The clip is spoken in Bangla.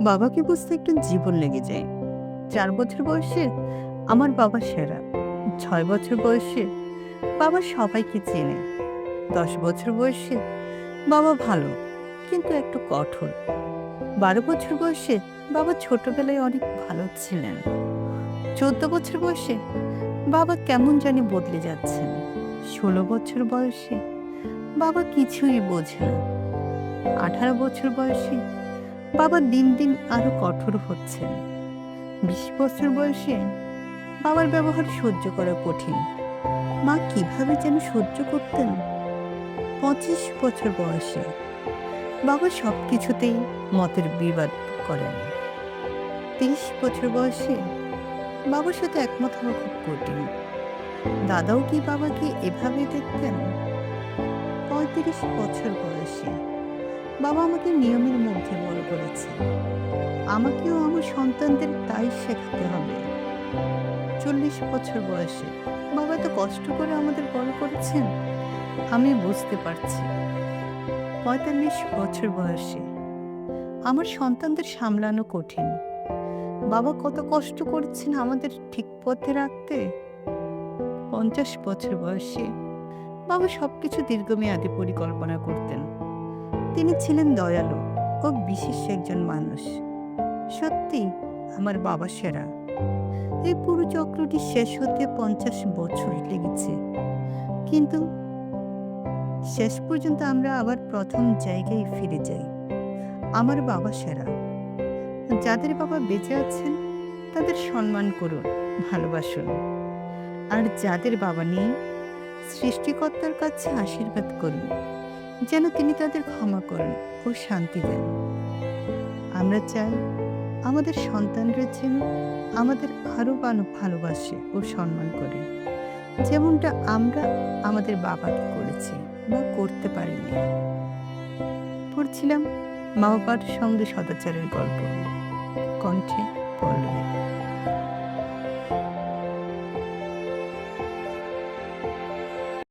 বাবাকে বুঝতে একটু জীবন লেগে যায়। চার বছর বয়সে আমার বাবা সেরা, ছয় বছর বয়সে বাবা সবাইকে চেনে, দশ বছর বয়সে বাবা ভালো, কিন্তু একটু কঠোর। বারো বছর বয়সে বাবা ছোটবেলায় অনেক ভালো ছিলেন। চোদ্দ বছর বয়সে বাবা কেমন জানি বদলে যাচ্ছেন। ষোলো বছর বয়সে বাবা কিছুই বোঝে না। আঠারো বছর বয়সে বাবা দিন দিন আরও কঠোর হচ্ছেন। বিশ বছর বয়সে বাবার ব্যবহার সহ্য করা কঠিন। মা কীভাবে যেন সহ্য করতেন? পঁচিশ বছর বয়সে বাবা সব কিছুতেই মতের বিবাদ করেন। তিরিশ বছর বয়সে বাবার সাথে একমত হওয়া খুব কঠিন। দাদাও কি বাবাকে এভাবে দেখতেন? পঁয়ত্রিশ বছর বয়সে বাবা আমাকে নিয়মের মধ্যে বড় করেছে। আমাকেও আমার সন্তানদের তাই শেখাতে হবে। চল্লিশ বছর বয়সে বাবা তো কষ্ট করে আমাদের বড় করেছেন? আমি বুঝতে পারছি। পঁয়তাল্লিশ বছর বয়সে আমার সন্তানদের সামলানো কঠিন। বাবা কত কষ্ট করছেন আমাদের ঠিক পথে রাখতে? পঞ্চাশ বছর বয়সে বাবা সবকিছু দীর্ঘমেয়াদী পরিকল্পনা করতেন। তিনি ছিলেন দয়ালু ও বিশেষ একজন মানুষ। সত্যি, আমার বাবা সেরা। এই পুরো চক্রটি শেষ হতে পঞ্চাশ বছর লেগেছে। কিন্তু শেষ পর্যন্ত আমরা আবার প্রথম জায়গায় ফিরে যাই। আমার বাবা সেরা। যাদের বাবা বেঁচে আছেন, তাদের সম্মান করুন, ভালোবাসুন। আর যাদের বাবা নেই, সৃষ্টিকর্তার কাছে আশীর্বাদ করুন। যেন তিনি তাদের ক্ষমা করেন ও শান্তি দেন। আমরা চাই আমাদের সন্তানরা যেন আমাদের আরও ভালো ভালোবাসে ও সম্মান করে। যেমনটা আমরা আমাদের বাবাকে করেছি বা করতে পারিনি। পড়ছিলাম মা বাবার সঙ্গে সদাচারের গল্প। কণ্ঠে পল্লবী